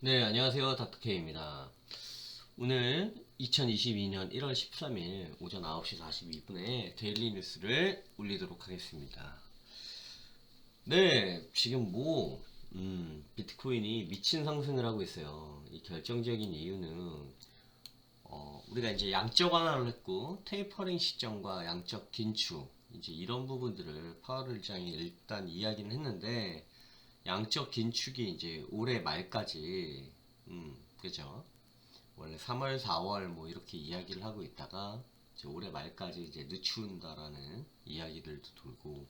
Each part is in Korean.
네, 안녕하세요. 닥터케입니다. 오늘 2022년 1월 13일 오전 9시 42분에 데일리 뉴스를 올리도록 하겠습니다. 네, 지금 뭐, 음, 비트코인이 미친 상승을 하고 있어요. 이 결정적인 이유는, 어, 우리가 이제 양적 완화를 했고, 테이퍼링 시점과 양적 긴축, 이제 이런 부분들을 파월 의장이 일단 이야기는 했는데, 양적 긴축이 이제 올해 말까지, 음, 그죠? 원래 3월, 4월 뭐 이렇게 이야기를 하고 있다가 이제 올해 말까지 이제 늦춘다라는 이야기들도 돌고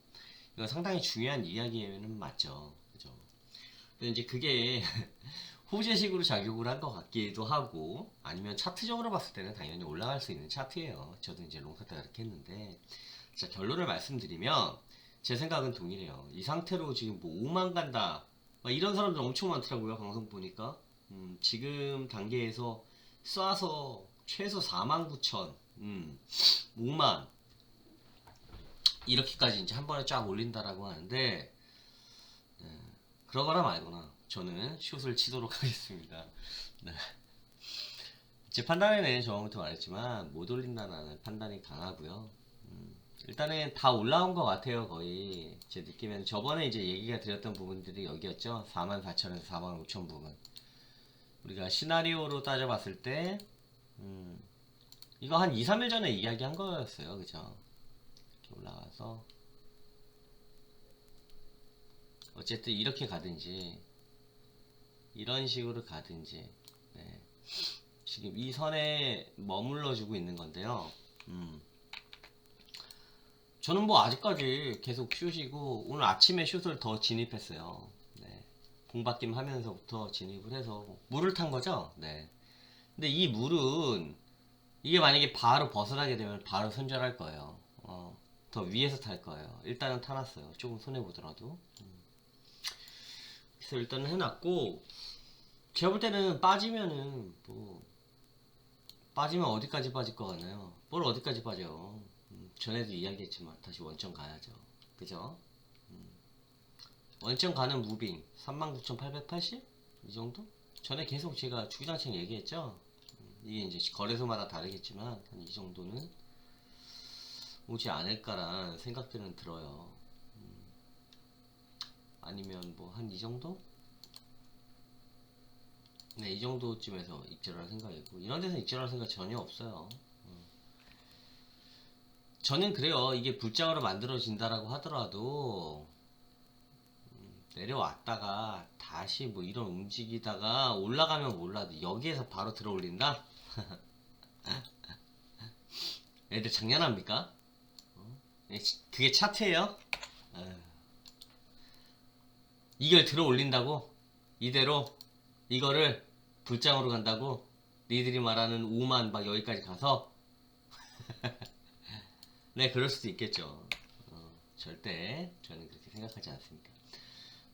이건 상당히 중요한 이야기는 맞죠, 그죠? 근데 이제 그게 호재식으로 작용을 한 것 같기도 하고 아니면 차트적으로 봤을 때는 당연히 올라갈 수 있는 차트예요. 저도 이제 때 그렇게 했는데 자 결론을 말씀드리면 제 생각은 동일해요. 이 상태로 지금 뭐 5만 간다. 막 이런 사람들 엄청 많더라고요. 방송 보니까. 음, 지금 단계에서 쏴서 최소 4만 9천, 음, 5만. 이렇게까지 이제 한 번에 쫙 올린다라고 하는데, 네, 그러거나 말거나 저는 슛을 치도록 하겠습니다. 네. 제 판단에는 저번부터 말했지만 못 올린다는 판단이 강하고요. 음, 일단은 다 올라온 것 같아요 거의. 제 느낌에는. 저번에 이제 얘기가 드렸던 부분들이 여기였죠. 44,000에서 45,000 부분. 우리가 시나리오로 따져봤을 때 음, 이거 한 2, 3일 전에 이야기한 거였어요. 그죠? 이렇게 올라가서. 어쨌든 이렇게 가든지 이런 식으로 가든지 네. 지금 이 선에 머물러 주고 있는 건데요. 음. 저는 뭐 아직까지 계속 슛이고 오늘 아침에 슛을 더 진입했어요. 네. 공바뀜 하면서부터 진입을 해서 물을 탄 거죠. 네. 근데 이 물은 이게 만약에 바로 벗어나게 되면 바로 손절할 거예요. 어, 더 위에서 탈 거예요. 일단은 타놨어요. 조금 손해 보더라도. 음. 그래서 일단은 해놨고 제가 볼 때는 빠지면은 뭐 빠지면 어디까지 빠질 것 같나요? 뭘 어디까지 빠져요? 음, 전에도 이야기했지만 다시 원점 가야죠. 그죠? 음, 원점 가는 무빙 39,880? 이 정도? 전에 계속 제가 주기장창 얘기했죠? 음, 이게 이제 거래소마다 다르겠지만 한 이 정도는 오지 않을까라는 생각들은 들어요. 음, 아니면 뭐 한 이 정도? 네, 이 정도쯤에서 입질할 생각이고 이런 데서 입질할 생각 전혀 없어요. 음. 저는 그래요. 이게 불장으로 만들어진다라고 하더라도 음, 내려왔다가 다시 뭐 이런 움직이다가 올라가면 몰라도 여기에서 바로 들어 올린다? 애들 장난합니까? 어? 예, 치- 그게 차트예요? 아유. 이걸 들어 올린다고? 이대로 이거를 불장으로 간다고? 니들이 말하는 5만 막 여기까지 가서 네, 그럴 수도 있겠죠. 어, 절대 저는 그렇게 생각하지 않습니다.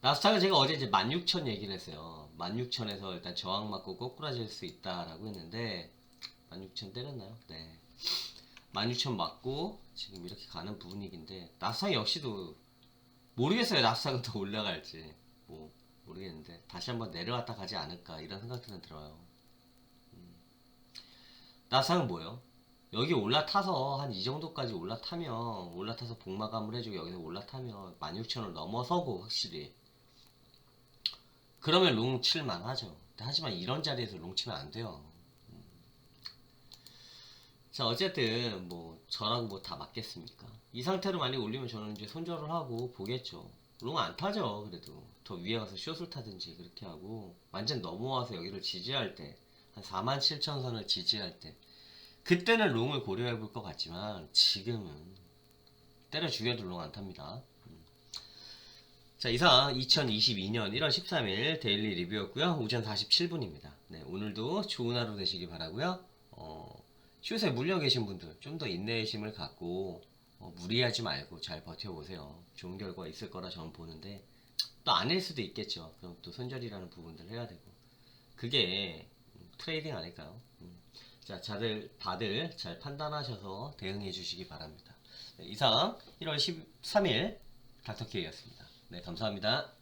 나스닥은 제가 어제 이제 16,000 얘기를 했어요. 16,000에서 일단 저항 맞고 꼬꾸라질 수 있다라고 했는데 16,000 때렸나요? 네. 16,000 맞고 지금 이렇게 가는 분위기인데 나스닥 역시도 모르겠어요. 나스닥은 더 올라갈지 뭐 모르겠는데 다시 한번 내려왔다 가지 않을까 이런 생각들은 들어요. 음. 나스닥은 뭐예요? 여기 올라타서 한 이 정도까지 올라타면 올라타서 복마감을 해주고 여기서 올라타면 16,000을 넘어서고 확실히. 그러면 롱 칠만 하죠. 하지만 이런 자리에서 롱 치면 안 돼요. 음. 자 어쨌든 뭐 저랑 뭐다 맞겠습니까? 이 상태로 많이 올리면 저는 이제 손절을 하고 보겠죠. 롱 안 타죠 그래도. 더 위에 가서 숏을 타든지 그렇게 하고. 완전 넘어와서 여기를 지지할 때 한 47,000선을 지지할 때 그때는 롱을 고려해 볼 것 같지만 지금은 때려 죽여도 롱 안 탑니다. 음. 자 이상 2022년 1월 13일 데일리 리뷰였고요. 오전 47분입니다. 네, 오늘도 좋은 하루 되시기 바라고요. 어, 슛에 물려 계신 분들 좀 더 인내심을 갖고 어, 무리하지 말고 잘 버텨보세요. 좋은 결과 있을 거라 저는 보는데 또 아닐 수도 있겠죠. 그럼 또 손절이라는 부분들 해야 되고 그게 음, 트레이딩 아닐까요? 음. 자, 다들, 다들 잘 판단하셔서 대응해 주시기 바랍니다. 네, 이상 1월 13일 닥터케이였습니다. 네, 감사합니다.